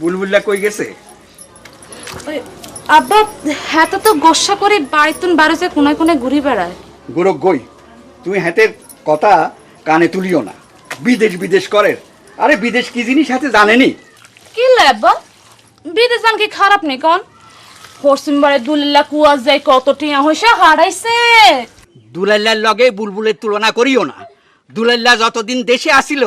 বুলবুল্লা কই গেছে? আব্বা হ্যাঁ তো গোসা করে বাড়িতুন বাড়িতে কোনায় কোনায় ঘুরি বেড়ায়। গোরক গই তুমি হাতের কথা কানে তুলিও না। বিদেশ বিদেশ করে আরে বিদেশ কি জিনিস হাতে জানেনি? কি আব্বা? বিদেশ যান কি খারাপ নেই কন? পশ্চিম বাড়ি দুলিল্লা কুয়াশ যায় কত টিয়া হইসা হারাইছে। দুলাল্লার লগে বুলবুলের তুলনা করিও না। দুলাল্লা যতদিন দেশে আসিল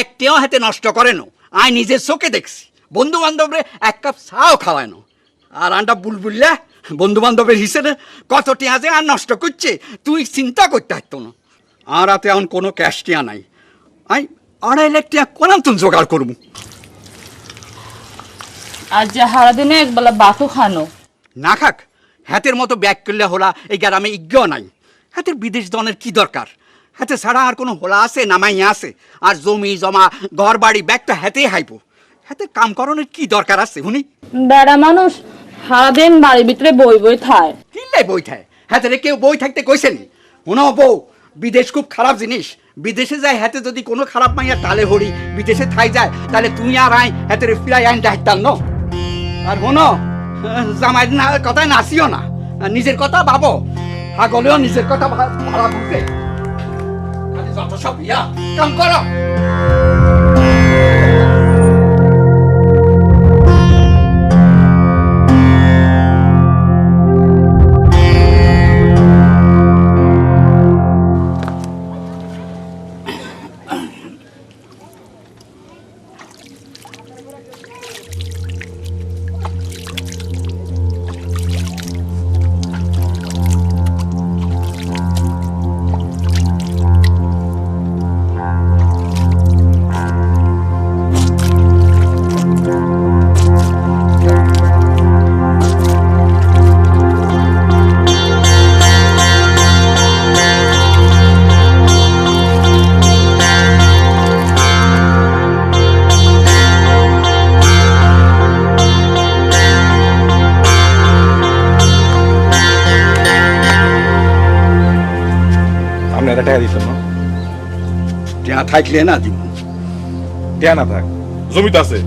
একটিও হাতে নষ্ট করে না আয় নিজের চোখে দেখছি। বন্ধু বান্ধবরে এক কাপ চাও খাওয়ানো। আর আনটা বুলবুল্লা বন্ধু বান্ধবের হিসেবে কত টিয়া যে আর নষ্ট করছে তুই চিন্তা করতে পারতো না। আর হাতে এখন কোনো ক্যাশ টিয়া নাই। আই আড়াই লাখ টিয়া কোন তুমি জোগাড় করব। আজ যা হারা দিনে একবেলা বাতু খানো। না খাক হাতের মতো ব্যাগ করলে হোলা এই গ্রামে ইজ্ঞ নাই। হাতের বিদেশ দনের কি দরকার? হাতে ছাড়া আর কোনো হোলা আছে নামাই আছে? আর জমি জমা ঘর বাড়ি ব্যাগটা হাতেই হাইবো। হাতে কাম করণের কি দরকার আছে শুনি বেড়া মানুষ সারাদিন বাড়ির ভিতরে বই বই থায়। কিনলে বই থাকে হাতে রে কেউ বই থাকতে কইছে নি? শোনো বউ বিদেশ খুব খারাপ জিনিস। বিদেশে যায় হাতে যদি কোনো খারাপ মাইয়া তালে হরি বিদেশে থাই যায় তাহলে তুমি আর আই হাতে রে ফিরাই আইন হাইতাল ন? আর শোনো জামাই না কথায় নাচিও না। নিজের কথা ভাবো। আগলেও নিজের কথা ভাড়া খালি যত সব ইয়া কাম করো। আপনি টাকা দিতেন না যা থাকলে না দিব। টাকা না থাক। জমি তো আছে।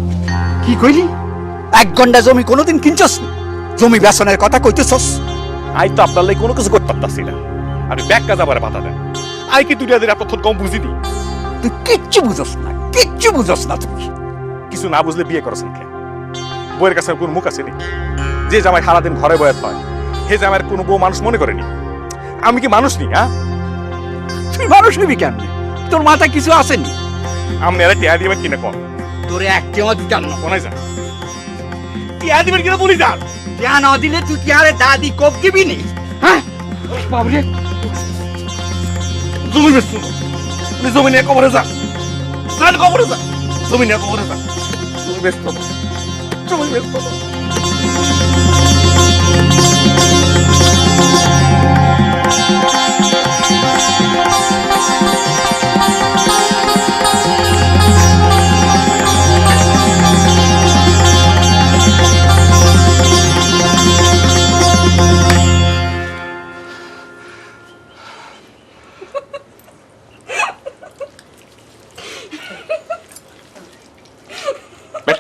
কি কইলি? এক ঘণ্টা জমি কোনোদিন কিনছস? জমি বেসনের কথা কইতেছস? আই তো আপনার লাগে কোনো কিছু করতে পারতাছি না। আপনি ব্যাগ কাজ আবার বাধা দেন। আই কি দুনিয়া দিন আপনার কম বুঝিনি তুই কিচ্ছু বুঝস না কিচ্ছু বুঝস না তুই। কিছু না বুঝলে বিয়ে করেছেন কে? বইয়ের কাছে কোন মুখ আছে নি? যে জামাই সারাদিন ঘরে বয়াত হয় হে জামাইয়ের কোনো বউ মানুষ মনে করেনি? আমি কি মানুষ নি হ্যাঁ? তুই মানুষ নিবি কেমনি তোর মাথায় কিছু আসেনি? আপনি এরা টিয়া দিবেন কিনা কম। তোরে এক কেউ দিতাম না। কোনায় যান টিয়া দিবেন কিনা বলি যান কেন না দিলে তুই কি আরে দাদি কোপ দিবি নি? হ্যাঁ? বাবরে। জমি বেচছো আপনি জমি নিয়ে কবরে যান যান কবরে যা। জমি নিয়ে কবরে জমি বেচতো না। জমি বেচতো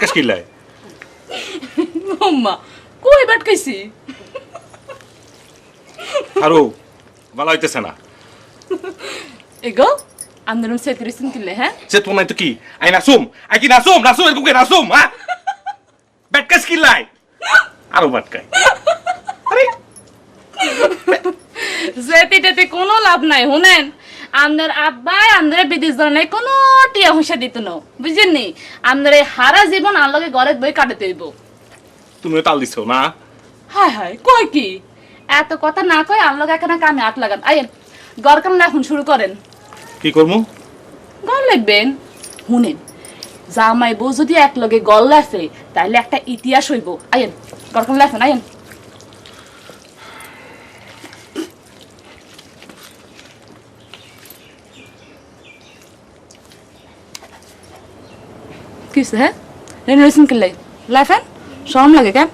না। ব্যাটকাশ কিল্লায় কই বাটকাইছি? আরও ভালো হইতেছে না। এগো আন্দোলন সেতুরিসিন কিলে হ্যাঁ? সে তোমার নাই তো কি? আই নাসুম আই কি নাসুম? নাসুম এরকম কে নাসুম হ্যাঁ? ব্যাটকাশ কিল্লায় আরও ব্যাটকাই আরে। যেটিটাতে কোনো লাভ নাই শুনেন? আমাদের আব্বাই আমাদের বিদেশ নাই কোনো টিয়া হুঁসা দিত না। বুঝেননি আমাদের এই হারা জীবন আল্লাহকে ঘরে বই কাটাতে হইব তুমি তাল দিছো না হায় হায় কয় কি? এত কথা না কয় আল্লাহকে এখানে কামে আট লাগান। আইন গড় কাম এখন শুরু করেন। কি করব গড় লিখবেন। শুনেন জামাই বউ যদি এক লগে গল লাফে তাইলে একটা ইতিহাস হইব। আইন গড় কাম লাফেন আইন কিসে হ্যাঁ রেন রেসিন কিনলে লাফেন শরম লাগে কেন